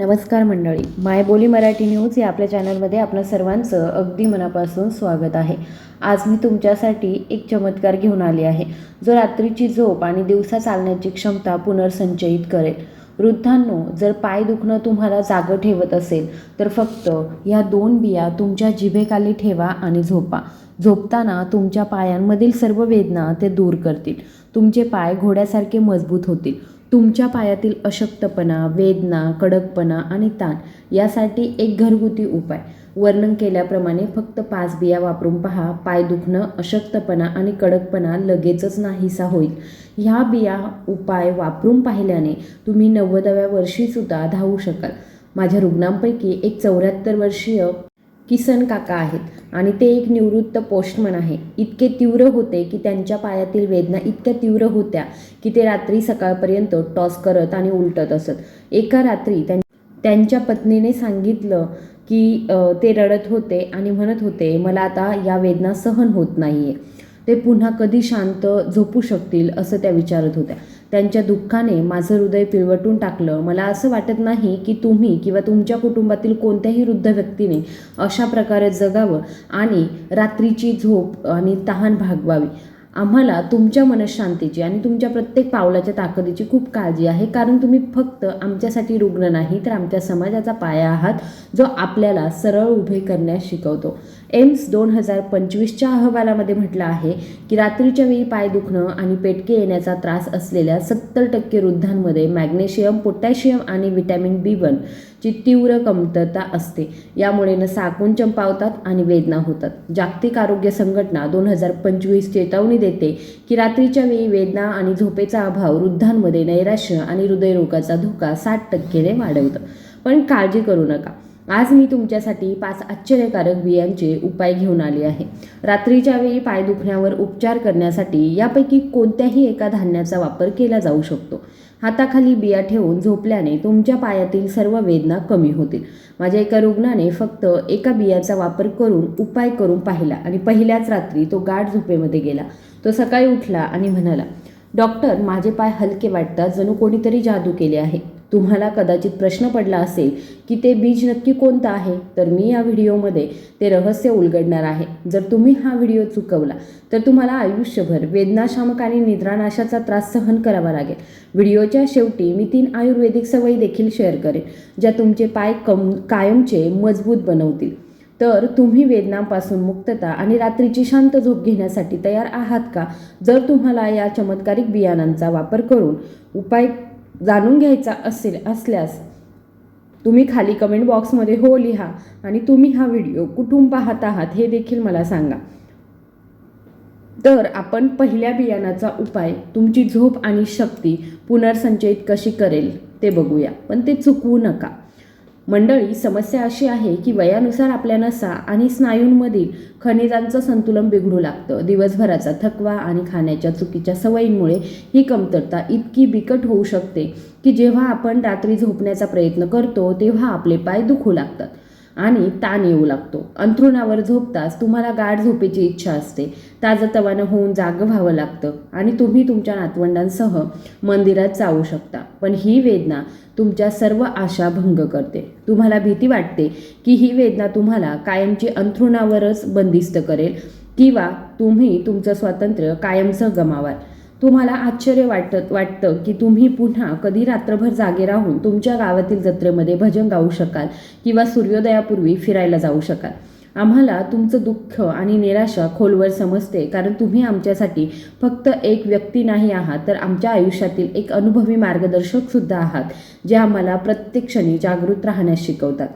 नमस्कार मंडळी मायबोली मराठी न्यूज या आपल्या चॅनलमध्ये आपलं सर्वांचं अगदी मनापासून स्वागत आहे. आज मी तुमच्यासाठी एक चमत्कार घेऊन आली आहे जो रात्रीची झोप आणि दिवसा चालण्याची क्षमता पुनर्संचयित करेल. वृद्धांनो जर पाय दुखणं तुम्हाला जागं ठेवत असेल तर फक्त ह्या दोन बिया तुमच्या जिभेखाली ठेवा आणि झोपा. झोपताना तुमच्या पायांमधील सर्व वेदना ते दूर करतील. तुमचे पाय घोड्यासारखे मजबूत होतील. तुमच्या पायातील अशक्तपणा वेदना कडकपणा आणि ताण यासाठी एक घरगुती उपाय. वर्णन केल्याप्रमाणे फक्त पाच बिया वापरून पहा. पाय दुखणं अशक्तपणा आणि कडकपणा लगेचच नाहीसा होईल. ह्या बिया उपाय वापरून पाहिल्याने तुम्ही नव्वदाव्या वर्षीसुद्धा धावू शकाल. माझ्या रुग्णांपैकी एक चौऱ्याहत्तर वर्षीय किसन काका आहेत. आणि ते एक निवृत्त पोस्टमन आहे. इतके तीव्र होते की त्यांच्या पायातील वेदना इतक्या तीव्र होत्या की ते रात्री सकाळपर्यंत टॉस करत आणि उलटत असत. एका रात्री त्यां त्यांच्या पत्नीने सांगितलं की ते रडत होते आणि म्हणत होते मला आता या वेदना सहन होत नाही आहे ते पुन्हा कधी शांत झोपू शकतील असं त्या विचारत होत्या. त्यांच्या दुःखाने माझं हृदय पिळवटून टाकलं. मला असं वाटत नाही की तुम्ही किंवा तुमच्या कुटुंबातील कोणत्याही वृद्ध व्यक्तीने अशा प्रकारे जगावं आणि रात्रीची झोप आणि तहान भागवावी. आम्हाला तुमच्या मनशांतीची आणि तुमच्या प्रत्येक पावलाच्या ताकदीची खूप काळजी आहे. कारण तुम्ही फक्त आमच्यासाठी रुग्ण नाही तर आमच्या समाजाचा पाया आहात जो आपल्याला सरळ उभे करण्यास शिकवतो. एम्स दोन हजार पंचवीसच्या अहवालामध्ये म्हटलं आहे की रात्रीच्या वेळी पाय दुखणं आणि पेटके येण्याचा त्रास असलेल्या सत्तर टक्के वृद्धांमध्ये मॅग्नेशियम पोटॅशियम आणि व्हिटॅमिन बी वन ची तीव्र कमतरता असते. यामुळे न साकुंचन पावतात आणि वेदना होतात. जागतिक आरोग्य संघटना दोन हजार पंचवीस चेतावणी देते की रात्रीच्या वेळी वेदना आणि झोपेचा अभाव वृद्धांमध्ये नैराश्य आणि हृदयरोगाचा धोका साठ टक्केने वाढवतं. पण काळजी करू नका. आज मी तुमच्यासाठी पाच आश्चर्यकारक बियांचे उपाय घेऊन आले आहे. रात्रीच्या वेळी पाय दुखण्यावर उपचार करण्यासाठी यापैकी कोणत्याही एका धान्याचा वापर केला जाऊ शकतो. हाताखाली बिया ठेवून झोपल्याने तुमच्या पायातील सर्व वेदना कमी होतील. माझ्या एका रुग्णाने फक्त एका बियाचा वापर करून उपाय करून पाहिला आणि पहिल्याच रात्री तो गाढ झोपेमध्ये गेला. तो सकाळी उठला आणि म्हणाला डॉक्टर माझे पाय हलके वाटतात. जणू कोणीतरी जादू केले आहे. तुम्हाला कदाचित प्रश्न पडला असेल की ते बीज नक्की कोणतं आहे तर मी या व्हिडिओमध्ये ते रहस्य उलगडणार आहे. जर तुम्ही हा व्हिडिओ चुकवला तर तुम्हाला आयुष्यभर वेदनाशामक आणि निद्रानाशाचा त्रास सहन करावा लागेल. व्हिडिओच्या शेवटी मी तीन आयुर्वेदिक सवयी देखील शेअर करेन ज्या तुमचे पाय कम कायमचे मजबूत बनवतील. तर तुम्ही वेदनांपासून मुक्तता आणि रात्रीची शांत झोप घेण्यासाठी तयार आहात का? जर तुम्हाला या चमत्कारिक बियाणांचा वापर करून उपाय जाणून घ्यायचा असेल असल्यास तुम्ही खाली कमेंट बॉक्समध्ये हो लिहा आणि तुम्ही हा व्हिडिओ कुठून पाहत आहात हे देखील मला सांगा. तर आपण पहिल्या बियाणाचा उपाय तुमची झोप आणि शक्ती पुनर्संचयित कशी करेल ते बघूया. पण ते चुकवू नका. मंडळी समस्या अशी आहे की वयानुसार आपल्या नसा आणि स्नायूंमधील खनिजांचं संतुलन बिघडू लागतं. दिवसभराचा थकवा आणि खाण्याच्या चुकीच्या सवयींमुळे ही कमतरता इतकी बिकट होऊ शकते की जेव्हा आपण रात्री झोपण्याचा प्रयत्न करतो तेव्हा आपले पाय दुखू लागतात. आणि ताण येऊ लागतो. अंथरुणावर झोपताच तुम्हाला गाढ झोपेची इच्छा असते. ताजतवानं होऊन जागं व्हावं लागतं आणि तुम्ही तुमच्या नातवंडांसह मंदिरात जाऊ शकता. पण ही वेदना तुमच्या सर्व आशा भंग करते. तुम्हाला भीती वाटते की ही वेदना तुम्हाला कायमची अंथरुणावरच बंदिस्त करेल किंवा तुम्ही तुमचं स्वातंत्र्य कायमचं गमावाल. तुम्हाला आश्चर्य वाटत वाटतं की तुम्ही पुन्हा कधी रात्रभर जागे राहून तुमच्या गावातील जत्रेमध्ये भजन गाऊ शकाल किंवा सूर्योदयापूर्वी फिरायला जाऊ शकाल. आम्हाला तुमचं दुःख आणि निराशा खोलवर समजते कारण तुम्ही आमच्यासाठी फक्त एक व्यक्ती नाही आहात तर आमच्या आयुष्यातील एक अनुभवी मार्गदर्शकसुद्धा आहात जे आम्हाला प्रत्येक क्षणी जागृत राहण्यास शिकवतात.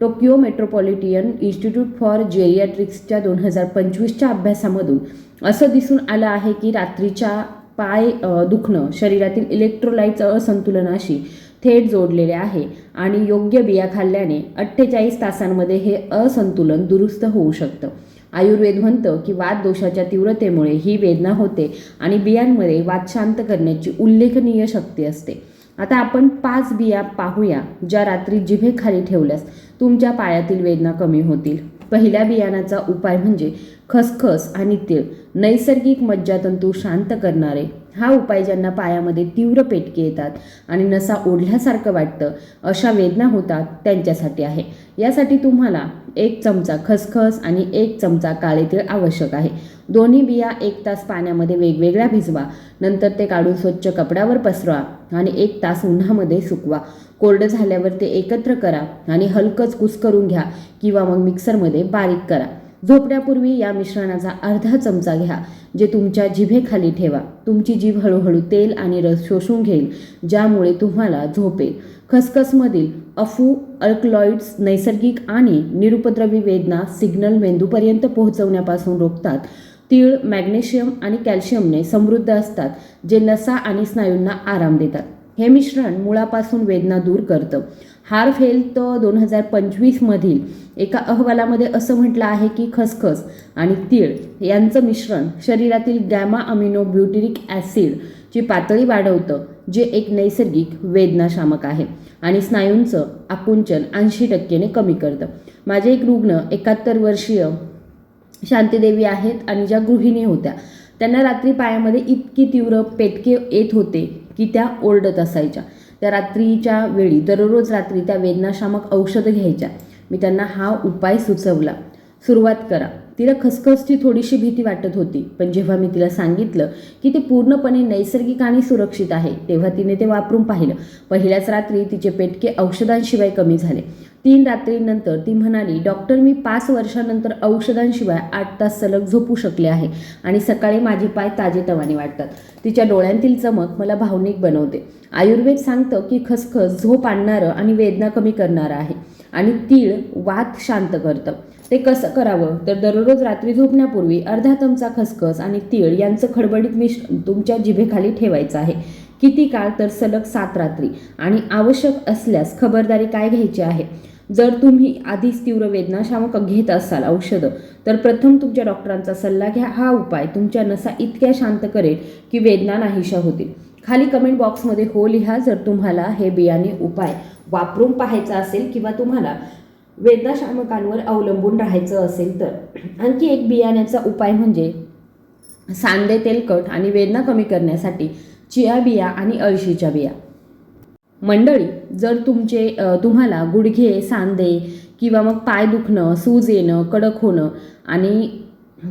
टोकियो मेट्रोपॉलिटियन इन्स्टिट्यूट फॉर जेरियाट्रिक्सच्या दोन हजार पंचवीसच्या अभ्यासामधून असं दिसून आलं आहे की रात्रीच्या पाय दुखणं शरीरातील इलेक्ट्रोलाईटचं असंतुलनाशी थेट जोडलेले आहे आणि योग्य बिया खाल्ल्याने अठ्ठेचाळीस तासांमध्ये हे असंतुलन दुरुस्त होऊ शकतं. आयुर्वेद म्हणतं की वात दोषाच्या तीव्रतेमुळे ही वेदना होते आणि बियांमध्ये वात शांत करण्याची उल्लेखनीय शक्ती असते. आता आपण पाच बिया पाहूया ज्या रात्री जिभेखाली ठेवल्यास तुमच्या पायातील वेदना कमी होतील. पहिल्या बियाणाचा उपाय म्हणजे खसखस आणि तीळ नैसर्गिक मज्जातंतू शांत करणारे. हा उपाय ज्यांना पायामध्ये तीव्र पेटके येतात आणि नसा ओढल्यासारखं वाटतं अशा वेदना होतात त्यांच्यासाठी आहे. यासाठी तुम्हाला एक चमचा खसखस आणि एक चमचा काळे तीळ आवश्यक आहे. दोन्ही बिया एक तास पाण्यामध्ये वेगवेगळ्या भिजवा नंतर ते काढून स्वच्छ कपड्यावर पसरवा आणि एक तास उन्हामध्ये सुकवा. कोरडं झाल्यावर ते एकत्र करा आणि हलकंच कुस करून घ्या किंवा मग मिक्सरमध्ये बारीक करा. झोपण्यापूर्वी या मिश्रणाचा अर्धा चमचा घ्या जे तुमच्या जिभेखाली ठेवा. तुमची जीभ हळूहळू तेल आणि रस शोषून घेईल ज्यामुळे तुम्हाला झोपेल खसखसमधील अफू अल्कलॉइड्स नैसर्गिक आणि निरुपद्रवी वेदना सिग्नल मेंदूपर्यंत पोहोचवण्यापासून रोखतात. तीळ मॅग्नेशियम आणि कॅल्शियमने समृद्ध असतात जे नसा आणि स्नायूंना आराम देतात. हे मिश्रण मुळापासून वेदना दूर करतं. हार्फ हेल्थ दोन हजार पंचवीसमधील एका अहवालामध्ये असं म्हटलं आहे की खसखस आणि तीळ यांचं मिश्रण शरीरातील गॅमा अमिनो ब्युटिरिक ॲसिडची पातळी वाढवतं जे एक नैसर्गिक वेदनाशामक आहे आणि स्नायूंचं आकुंचन ऐंशी टक्केने कमी करतं. माझे एक रुग्ण एकाहत्तर वर्षीय शांतीदेवी आहेत आणि ज्या गृहिणी होत्या त्यांना रात्री पायामध्ये इतकी तीव्र पेटके येत होते की त्या ओरडत असायच्या. त्या रात्रीच्या वेळी दररोज रात्री त्या वेदनाशामक औषधं घ्यायच्या. मी त्यांना हा उपाय सुचवला. सुरुवात करा. तिला खसखसची थोडीशी भीती वाटत होती पण जेव्हा मी तिला सांगितलं की ते पूर्णपणे नैसर्गिक आणि सुरक्षित आहे तेव्हा तिने ते वापरून पाहिलं. पहिल्याच रात्री तिचे पेटके औषधांशिवाय कमी झाले. तीन रात्रीनंतर ती म्हणाली डॉक्टर मी पाच वर्षानंतर औषधांशिवाय आठ तास सलग झोपू शकले आहे आणि सकाळी माझे पाय ताजेतवाने वाटतात तिच्या डोळ्यांतील चमक मला भावनिक बनवते. आयुर्वेद सांगतं की खसखस झोप आणणारं आणि वेदना कमी करणारं आहे आणि तीळ वात शांत करतं. ते कसं करावं? तर दररोज रात्री झोपण्यापूर्वी अर्धा चमचा खसखस आणि तीळ यांचं खडबडीत मिश्रण तुमच्या जिभेखाली ठेवायचं आहे. किती काळ तर सलग सात रात्री आणि आवश्यक असल्यास खबरदारी काय घ्यायची आहे? जर तुम्ही आधीच तीव्र वेदनाशामक घेत असाल औषधं तर प्रथम तुमच्या डॉक्टरांचा सल्ला घ्या. हा उपाय तुमच्या नसा इतक्या शांत करेल की वेदना नाहीशा होतील. खाली कमेंट बॉक्समध्ये हो लिहा जर तुम्हाला हे बियाणे उपाय वापरून पाहायचा असेल किंवा तुम्हाला वेदनाशामकांवर अवलंबून राहायचं असेल तर. आणखी एक बियाण्याचा उपाय म्हणजे सांदे तेलकट आणि वेदना कमी करण्यासाठी चिया बिया आणि अळशीच्या बिया. मंडळी जर तुमचे तुम्हाला गुडघे सांधे किंवा मग पाय दुखणं सूज येणं कडक होणं आणि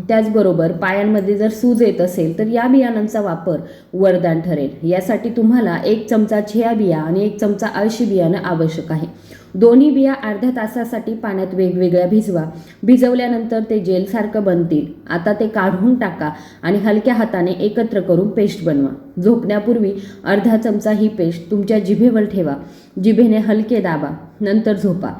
त्याचबरोबर पायांमध्ये जर सूज येत असेल तर या बियाणांचा वापर वरदान ठरेल. यासाठी तुम्हाला एक चमचा छिया बिया आणि एक चमचा आळशी बियाणं आवश्यक आहे. दोन्ही बिया अर्ध्या तासासाठी पाण्यात वेगवेगळ्या भिजवा. भिजवल्यानंतर ते जेलसारखं बनतील. आता ते काढून टाका आणि हलक्या हाताने एकत्र करून पेस्ट बनवा. झोपण्यापूर्वी अर्धा चमचा ही पेस्ट तुमच्या जिभेवर ठेवा. जिभेने हलके दाबा. नंतर झोपा.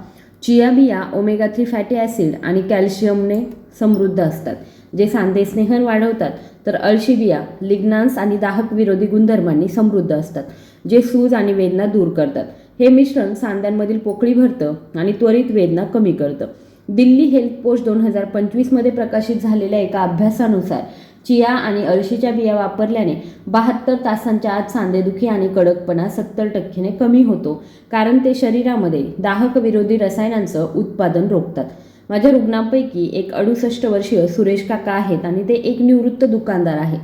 चिया बिया ओमेगा थ्री फॅटी ॲसिड आणि कॅल्शियमने समृद्ध असतात जे सांधे स्नेहन वाढवतात. तर अळशी बिया लिग्नान्स आणि दाहक विरोधी गुणधर्मांनी समृद्ध असतात जे सूज आणि वेदना दूर करतात. हे मिश्रण सांध्यांमधील पोकळी भरतं आणि त्वरित वेदना कमी करतं. दिल्ली हेल्थ पोस्ट दोन हजार पंचवीसमध्ये प्रकाशित झालेल्या एका अभ्यासानुसार चिया आणि अळशीच्या बिया वापरल्याने बहात्तर तासांच्या आत सांधेदुखी आणि कडकपणा सत्तर टक्केने कमी होतो कारण ते शरीरामध्ये दाहक विरोधी रसायनांचं उत्पादन रोखतात. माझ्या रुग्णांपैकी एक अडुसष्ट वर्षीय सुरेश काका आहेत आणि ते एक निवृत्त दुकानदार आहे.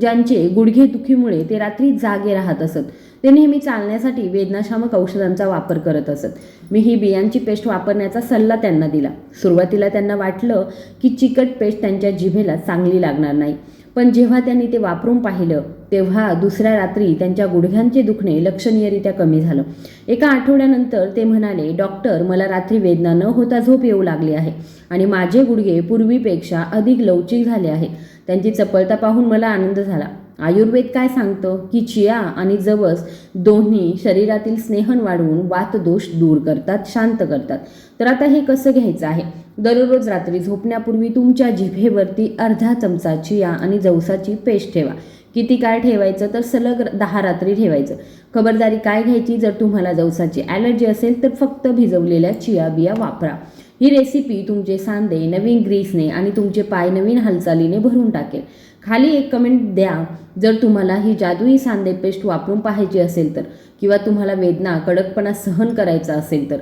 ज्यांचे गुडघे दुखीमुळे ते रात्री जागे राहत असत. ते नेहमी चालण्यासाठी वेदनाशामक औषधांचा वापर करत असत. मी ही बियांची पेस्ट वापरण्याचा सल्ला त्यांना दिला. सुरुवातीला त्यांना वाटलं की चिकट पेस्ट त्यांच्या जिभेला चांगली लागणार नाही. पण जेव्हा त्यांनी ते वापरून पाहिलं तेव्हा दुसऱ्या रात्री त्यांच्या गुडघ्यांचे दुखणे लक्षणीयरित्या कमी झालं. एका आठवड्यानंतर ते म्हणाले डॉक्टर मला रात्री वेदना न होता झोप येऊ लागली आहे आणि माझे गुडघे पूर्वीपेक्षा अधिक लवचिक झाले आहेत. त्यांची चपळता पाहून मला आनंद झाला. आयुर्वेद काय सांगतं? की चिया आणि जवस दोन्ही शरीरातील स्नेहन वाढवून वातदोष दूर करतात शांत करतात. तर आता हे कसं घ्यायचं आहे? दररोज रात्री झोपण्यापूर्वी तुमच्या जिभेवरती अर्धा चमचा चिया आणि जवसाची पेस्ट ठेवा. किती काळ ठेवायचं तर सलग दहा रात्री ठेवायचं. खबरदारी काय घ्यायची? जर तुम्हाला जवसाची ॲलर्जी असेल तर फक्त भिजवलेल्या चिया बिया वापरा. ही रेसिपी तुमचे सांधे नवीन ग्रीसने आणि तुमचे पाय नवीन हालचालीने भरून टाकेल. खाली एक कमेंट द्या. जर तुम्हाला ही जादुई सांधे पेस्ट वापरून पाहायची असेल तर किंवा तुम्हाला वेदना कडकपणा सहन करायचा असेल तर.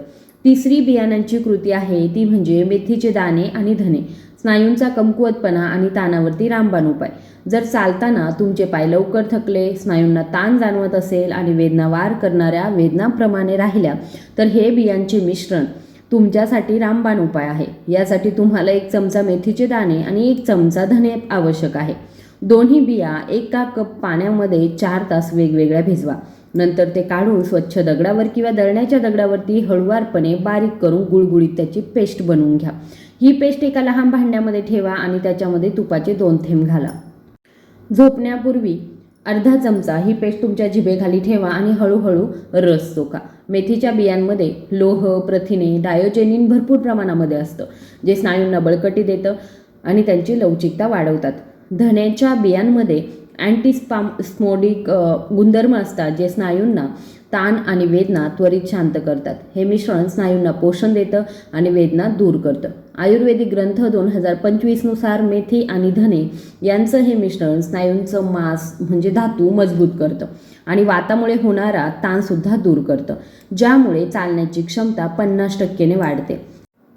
तिसरी बियाणांची कृती आहे. ती म्हणजे मेथीचे दाणे आणि धने स्नायूंचा कमकुवतपणा आणि ताणावरती रामबाण उपाय. जर चालताना तुमचे पाय लवकर थकले स्नायूंना ताण जाणवत असेल आणि वेदना वार करणाऱ्या वेदनाप्रमाणे राहिल्या तर हे बियांचे मिश्रण तुमच्यासाठी रामबाण उपाय आहे. यासाठी तुम्हाला एक चमचा मेथीचे दाणे आणि एक चमचा धने आवश्यक आहे. दोन्ही बिया एका कप पाण्यामध्ये चार तास वेगवेगळ्या भिजवा. नंतर ते काढून स्वच्छ दगडावर किंवा दळण्याच्या दगडावरती हळुवारपणे बारीक करून गुळगुळीत त्याची पेस्ट बनवून घ्या. ही पेस्ट एका लहान भांड्यामध्ये ठेवा आणि त्याच्यामध्ये तुपाचे दोन थेंब घाला. झोपण्यापूर्वी अर्धा चमचा ही पेस्ट तुमच्या जिभेखाली ठेवा आणि हळूहळू रस चोका मेथीच्या बियांमध्ये लोह प्रथिने डायोजेनिन भरपूर प्रमाणामध्ये असतं जे स्नायूंना बळकटी देतं आणि त्यांची लवचिकता वाढवतात. धण्याच्या बियांमध्ये अँटीस्पाम स्मोडिक गुणधर्म असतात जे स्नायूंना ताण आणि वेदना त्वरित शांत करतात. हे मिश्रण स्नायूंना पोषण देतं आणि वेदना दूर करतं. आयुर्वेदिक ग्रंथ दोन हजार पंचवीसनुसार मेथी आणि धने यांचं हे मिश्रण स्नायूंचं मांस म्हणजे धातू मजबूत करतं. आणि वातामुळे होणारा ताणसुद्धा दूर करतं ज्यामुळे चालण्याची क्षमता पन्नास टक्केने वाढते.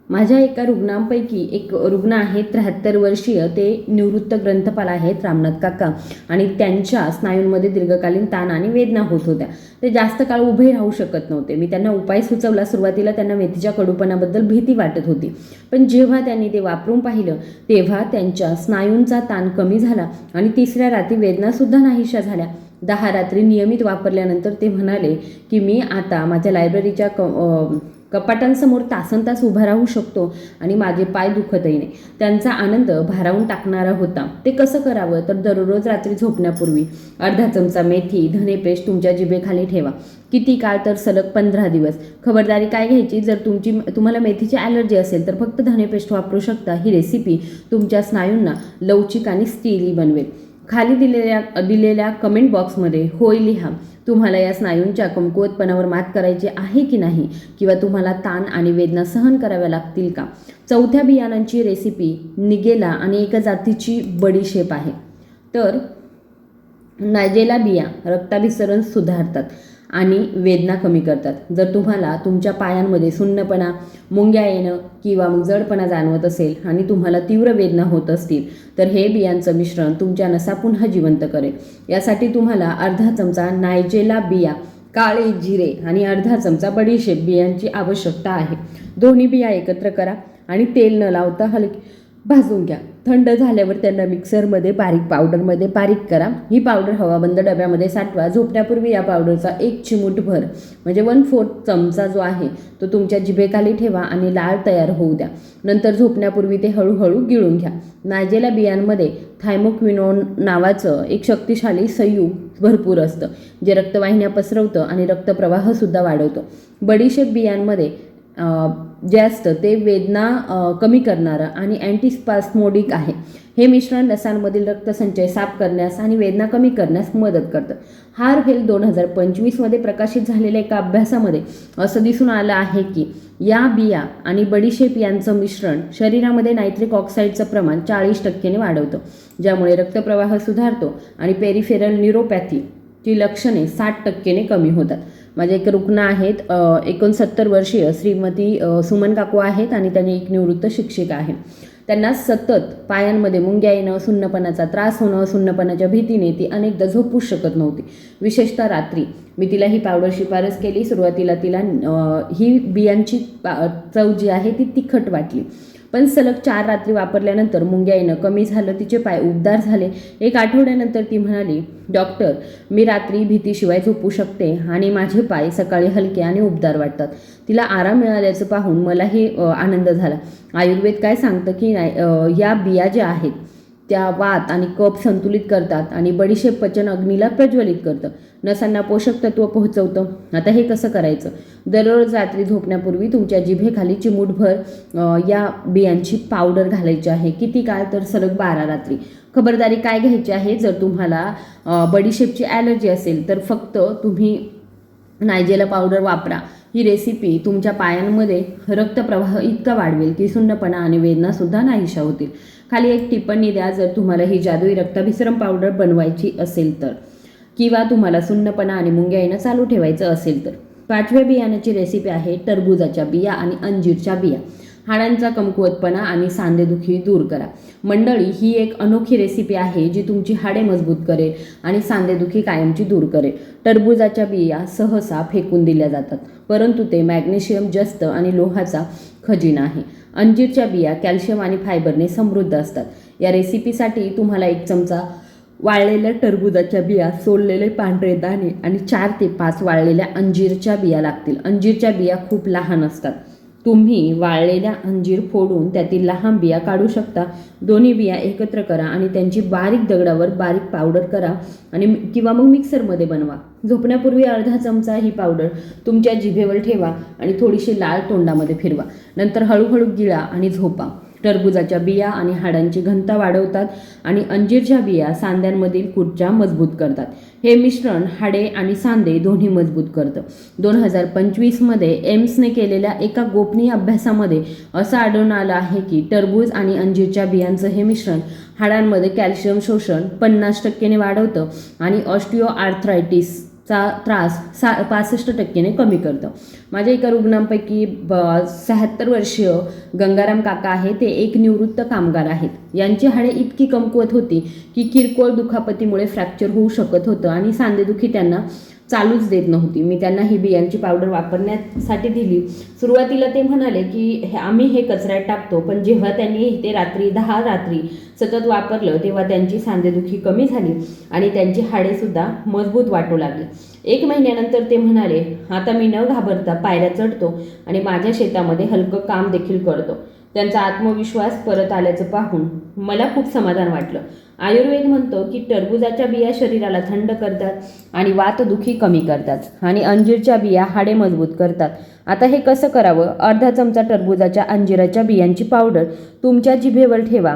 माझ्या एका रुग्णांपैकी एक रुग्ण आहेत त्र्याहत्तर वर्षीय. ते निवृत्त ग्रंथपाल आहेत रामनाथ काका. आणि त्यांच्या स्नायूंमध्ये दीर्घकालीन ताण आणि वेदना होत होत्या. ते जास्त काळ उभे राहू शकत नव्हते. मी त्यांना उपाय सुचवला. सुरुवातीला त्यांना मेथीच्या कडूपणाबद्दल भीती वाटत होती. पण जेव्हा त्यांनी ते वापरून पाहिलं तेव्हा त्यांच्या स्नायूंचा ताण कमी झाला आणि तिसऱ्या रात्री वेदनासुद्धा नाहीशा झाल्या. दहा रात्री नियमित वापरल्यानंतर ते म्हणाले की मी आता माझ्या लायब्ररीच्या क कपाटांसमोर तासन तास उभा राहू शकतो आणि माझे पाय दुखतही नाही. त्यांचा आनंद भारावून टाकणारा होता. ते कसं करावं? तर दररोज रात्री झोपण्यापूर्वी अर्धा चमचा मेथी धनेपेस्ट तुमच्या जिभेखाली ठेवा. किती काळ तर सलग पंधरा दिवस. खबरदारी काय घ्यायची? जर तुमची तुम्हाला मेथीची ॲलर्जी असेल तर फक्त धनेपेस्ट वापरू शकता. ही रेसिपी तुमच्या स्नायूंना लवचिक आणि स्टीली बनवेल. खाली दिलेल्या दिलेल्या कमेंट बॉक्समध्ये होय लिहा. तुम्हाला या स्नायूंच्या कमकुवतपणावर मात करायची आहे की नाही? किंवा तुम्हाला ताण आणि वेदना सहन कराव्या लागतील का? चौथ्या बियाणांची रेसिपी निगेला आणि एका जातीची बडीशेप आहे. तर नायजेला बिया रक्ताभिसरण सुधारतात. आणि वेदना कमी करतात. जर तुम्हाला तुमच्या पायांमध्ये सुन्नपणा मुंग्या येणं किंवा मग जडपणा जाणवत असेल आणि तुम्हाला तीव्र वेदना होत असतील तर हे बियांचं मिश्रण तुमच्या नसा पुन्हा जिवंत करेल. यासाठी तुम्हाला अर्धा चमचा नायजेला बिया काळे जिरे आणि अर्धा चमचा बडीशेप बियांची आवश्यकता आहे. दोन्ही बिया एकत्र करा आणि तेल न लावता हलके भाजून घ्या. थंड झाल्यावर त्यांना मिक्सरमध्ये बारीक पावडरमध्ये बारीक करा. ही पावडर हवाबंद डब्यामध्ये साठवा. झोपण्यापूर्वी या पावडरचा एक चिमूटभर म्हणजे वन फोर्थ चमचा जो आहे तो तुमच्या जिभेखाली ठेवा आणि लाळ तयार होऊ द्या. नंतर झोपण्यापूर्वी ते हळूहळू गिळून घ्या. नायजेला बियांमध्ये थायमोक्विनोन नावाचं एक शक्तिशाली संयुग भरपूर असतं जे रक्तवाहिन्या पसरवतं आणि रक्तप्रवाहसुद्धा वाढवतं. बडीशेप बियांमध्ये जे असतं ते वेदना कमी करणारं आणि अँटीस्पास्मोडिक आहे. हे मिश्रण नसांमधील रक्तसंचय साफ करण्यास आणि वेदना कमी करण्यास मदत करतं. हार हेल दोन हजार पंचवीसमध्ये प्रकाशित झालेल्या एका अभ्यासामध्ये असं दिसून आलं आहे की या बिया आणि बडीशेप यांचं मिश्रण शरीरामध्ये नायट्रिक ऑक्साईडचं प्रमाण चाळीस टक्क्याने वाढवतं ज्यामुळे रक्तप्रवाह सुधारतो आणि पेरिफेरल न्यूरोपॅथी ची लक्षणे साठ टक्केने कमी होतात. माझे एक रुग्ण आहेत एकोणसत्तर वर्षीय श्रीमती सुमन काकू आहेत आणि त्यांनी एक निवृत्त शिक्षिका आहे. त्यांना सतत पायांमध्ये मुंग्या येणं सुन्नपणाचा त्रास होणं सुन्नपणाच्या भीतीने ती अनेकदा झोपूच शकत नव्हती. विशेषतः रात्री. मी तिला ही पावडर शिफारस केली सुरुवातीला तिला ही बियांची पा- चव जी आहे ती तिखट वाटली. पण सलग चार रात्री वापरल्यानंतर मुंग्याईनं कमी झालं तिचे पाय उबदार झाले. एक आठवड्यानंतर ती म्हणाली डॉक्टर मी रात्री भीतीशिवाय झोपू शकते आणि माझे पाय सकाळी हलके आणि उबदार वाटतात. तिला आराम मिळाल्याचं पाहून मलाही आनंद झाला. आयुर्वेद काय सांगतं की नाही या बिया ज्या आहेत त्या वात आणि कफ संतुलित करतात आणि बडीशेप पचन अग्नीला प्रज्वलित करतं. नसांना पोषक तत्व पोहोचवतं. आता हे कसं करायचं? दररोज रात्री झोपण्यापूर्वी तुमच्या जिभेखाली चिमूटभर या बियांची पावडर घालायची आहे. किती काळ तर सलग बारा रात्री. खबरदारी काय घ्यायची आहे? जर तुम्हाला बडीशेपची ॲलर्जी असेल तर फक्त तुम्ही नायजेला पावडर वापरा. ही रेसिपी तुमच्या पायांमध्ये रक्तप्रवाह इतका वाढवेल की सुन्नपणा आणि वेदनासुद्धा नाहीशा होतील. खाली एक टिप्पणी द्या जर तुम्हाला ही जादुई रक्ताभिसरण पावडर बनवायची असेल तर. किंवा तुम्हाला सुन्नपणा आणि मुंग्या येणं चालू ठेवायचं असेल तर. पाचव्या बियाण्याची रेसिपी आहे टरबुजाच्या बिया आणि अंजीरच्या बिया. हाडांचा कमकुवतपणा आणि सांधेदुखी दूर करा. मंडळी ही एक अनोखी रेसिपी आहे जी तुमची हाडे मजबूत करेल आणि सांधेदुखी कायमची दूर करेल. टरबूजाच्या बिया सहसा फेकून दिल्या जातात परंतु ते मॅग्नेशियम जस्त आणि लोहाचा खजिना आहे. अंजीरच्या बिया कॅल्शियम आणि फायबरने समृद्ध असतात. या रेसिपीसाठी तुम्हाला एक चमचा वाळलेल्या टरबूजाच्या बिया सोललेले पांढरे दाणे आणि चार ते पाच वाळलेल्या अंजीरच्या बिया लागतील. अंजीरच्या बिया खूप लहान असतात. तुम्ही वाळलेल्या अंजीर फोडून त्यातील लहान बिया काढू शकता. दोन्ही बिया एकत्र करा आणि त्यांची बारीक दगडावर बारीक पावडर करा आणि किंवा मग मिक्सरमध्ये बनवा. झोपण्यापूर्वी अर्धा चमचा ही पावडर तुमच्या जिभेवर ठेवा आणि थोडीशी लाल तोंडामध्ये फिरवा. नंतर हळूहळू गिळा आणि झोपा. टरबूजाच्या बिया आणि हाडांची घनता वाढवतात आणि अंजीरच्या बिया सांध्यांमधील कुर्च्या मजबूत करतात. हे मिश्रण हाडे आणि सांधे दोन्ही मजबूत करतं. दोन हजार पंचवीसमध्ये एम्सने केलेल्या एका गोपनीय अभ्यासामध्ये असं आढळून आलं आहे की टरबूज आणि अंजीरच्या बियांचं हे मिश्रण हाडांमध्ये कॅल्शियम शोषण पन्नास टक्क्याने वाढवतं आणि ऑस्टिओ आर्थरायटिस चा त्रास सा पासष्ट टक्क्याने कमी करतं. माझ्या एका रुग्णांपैकी ब शहात्तर वर्षीय गंगाराम काका आहे ते एक निवृत्त कामगार आहेत. यांची हाडे इतकी कमकुवत होती की किरकोळ दुखापतीमुळे फ्रॅक्चर होऊ शकत होतं आणि सांधेदुखी त्यांना चालूच देत नव्हती. मी त्यांना ही बियांची पावडर वापरण्यासाठी दिली. सुरुवातीला ते म्हणाले की हे आम्ही हे कचऱ्यात टाकतो पण जेव्हा त्यांनी ते रात्री दहा रात्री सतत वापरलं तेव्हा त्यांची सांधेदुखी कमी झाली आणि त्यांची हाडेसुद्धा मजबूत वाटू लागली. एक महिन्यानंतर ते म्हणाले आता मी न घाबरता पायऱ्या चढतो आणि माझ्या शेतामध्ये हलकं काम देखील करतो. त्यांचा आत्मविश्वास परत आल्याचं पाहून मला खूप समाधान वाटलं. आयुर्वेद म्हणतो की टरबूजाच्या बिया शरीराला थंड करतात आणि वातदुखी कमी करतात आणि अंजीरच्या बिया हाडे मजबूत करतात. आता हे कसं करावं? अर्धा चमचा टरबूजाच्या अंजिराच्या बियांची पावडर तुमच्या जिभेवर ठेवा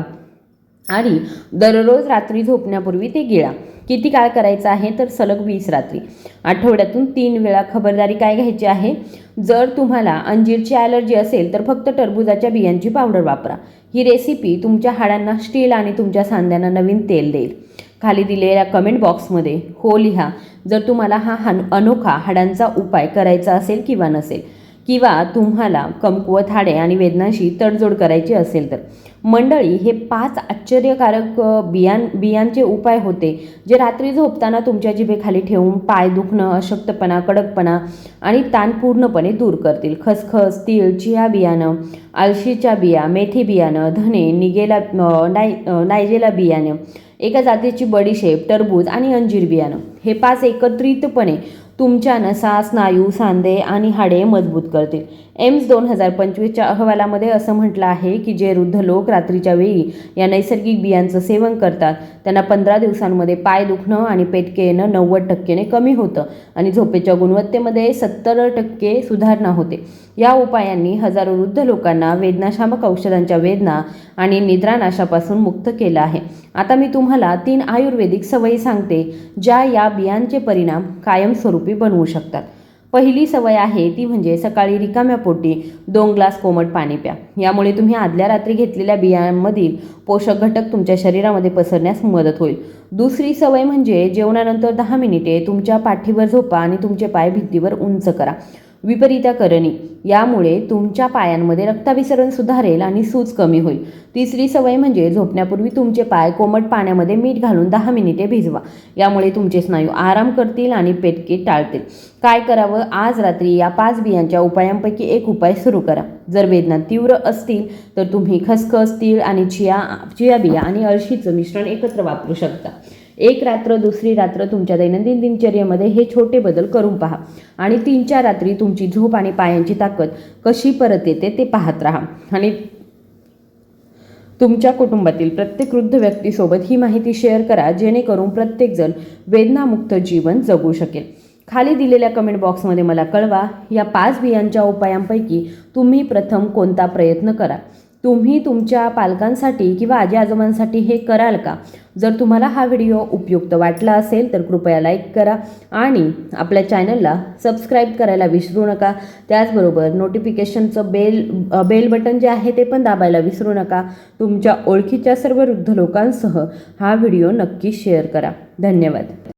आणि दररोज रात्री झोपण्यापूर्वी ते गिळा. किती काळ करायचं आहे? तर सलग वीस रात्री. आठवड्यातून तीन वेळा खबरदारी काय घ्यायची आहे? जर तुम्हाला अंजीरची ॲलर्जी असेल तर फक्त टरबूजाच्या बियांची पावडर वापरा. ही रेसिपी तुमच्या हाडांना स्टील आणि तुमच्या सांध्यांना नवीन तेल देईल. खाली दिलेल्या कमेंट बॉक्समध्ये हो लिहा. जर तुम्हाला हा हान अनोखा हाडांचा उपाय करायचा असेल किंवा नसेल किंवा तुम्हाला कमकुवत हाडे आणि वेदनाशी तडजोड करायची असेल तर मंडळी हे पाच आश्चर्यकारक बियां बियांचे उपाय होते जे रात्री झोपताना तुमच्या जिभेखाली ठेवून पाय दुखणं अशक्तपणा कडकपणा आणि ताण पूर्णपणे दूर करतील. खसखस तीळ चिया बियाणं आळशीच्या बिया मेथी बियाणं धने निगेला नाय नायजेला बियाणं एका जातीची बडीशेप टरबूज आणि अंजीर बियाणं. हे पाच एकत्रितपणे तुमच्या नसा स्नायू सांधे आणि हाडे मजबूत करतील. एम्स दोन हजार पंचवीसच्या अहवालामध्ये असं म्हटलं आहे की जे वृद्ध लोक रात्रीच्या वेळी या नैसर्गिक बियांचं सेवन करतात त्यांना पंधरा दिवसांमध्ये पाय दुखणं आणि पेटके येणं नव्वद टक्केने कमी होतं आणि झोपेच्या गुणवत्तेमध्ये सत्तर टक्के सुधारणा होते. या उपायांनी हजारो वृद्ध लोकांना वेदनाशामक औषधांच्या वेदना आणि निद्रानाशापासून मुक्त केलं आहे. आता मी तुम्हाला तीन आयुर्वेदिक सवयी सांगते ज्या या बियांचे परिणाम कायमस्वरूपी बनवू शकतात. पहिली सवय आहे ती म्हणजे सकाळी रिकाम्या पोटी दोन ग्लास कोमट पाणी प्या. यामुळे तुम्ही आदल्या रात्री घेतलेल्या बियांमधील पोषक घटक तुमच्या शरीरामध्ये पसरण्यास मदत होईल. दुसरी सवय म्हणजे जेवणानंतर दहा मिनिटे तुमच्या पाठीवर झोपा आणि तुमचे पाय भिंतीवर उंच करा. विपरीतकरणी. करणी यामुळे तुमच्या पायांमध्ये रक्ताभिसरण सुधारेल आणि सूज कमी होईल. तिसरी सवय म्हणजे झोपण्यापूर्वी तुमचे पाय कोमट पाण्यामध्ये मीठ घालून दहा मिनिटे भिजवा. यामुळे तुमचे स्नायू आराम करतील आणि पेटके टाळतील. काय करावं? आज रात्री या पाच बियांच्या उपायांपैकी एक उपाय सुरू करा. जर वेदना तीव्र असतील तर तुम्ही खसखस तीळ आणि चिया चिया बिया आणि अळशीचं मिश्रण एकत्र वापरू शकता. एक रात्र दुसरी रात्र तुमच्या दैनंदिन दिनचर्येमध्ये हे छोटे बदल करून पहा. आणि तीन चार रात्री तुमची झोप आणि पायांची ताकद कशी परत येते ते पाहत राहा. आणि तुमच्या कुटुंबातील प्रत्येक वृद्ध व्यक्तीसोबत ही माहिती शेअर करा जेणेकरून प्रत्येकजण वेदनामुक्त जीवन जगू शकेल. खाली दिलेल्या कमेंट बॉक्समध्ये मला कळवा या पाच बियांच्या उपायांपैकी तुम्ही प्रथम कोणता प्रयत्न करा? तुम्ही तुमच्या पालकांसाठी किंवा आजी आजोबांसाठी हे कराल का? जर तुम्हाला हा व्हिडिओ उपयुक्त वाटला असेल तर कृपया लाईक करा आणि आपल्या चॅनलला सबस्क्राईब करायला विसरू नका. त्याचबरोबर नोटिफिकेशनचं बेल बेल बटन जे आहे ते पण दाबायला विसरू नका. तुमच्या ओळखीच्या सर्व वृद्ध लोकांसह हा व्हिडिओ नक्की शेअर करा. धन्यवाद.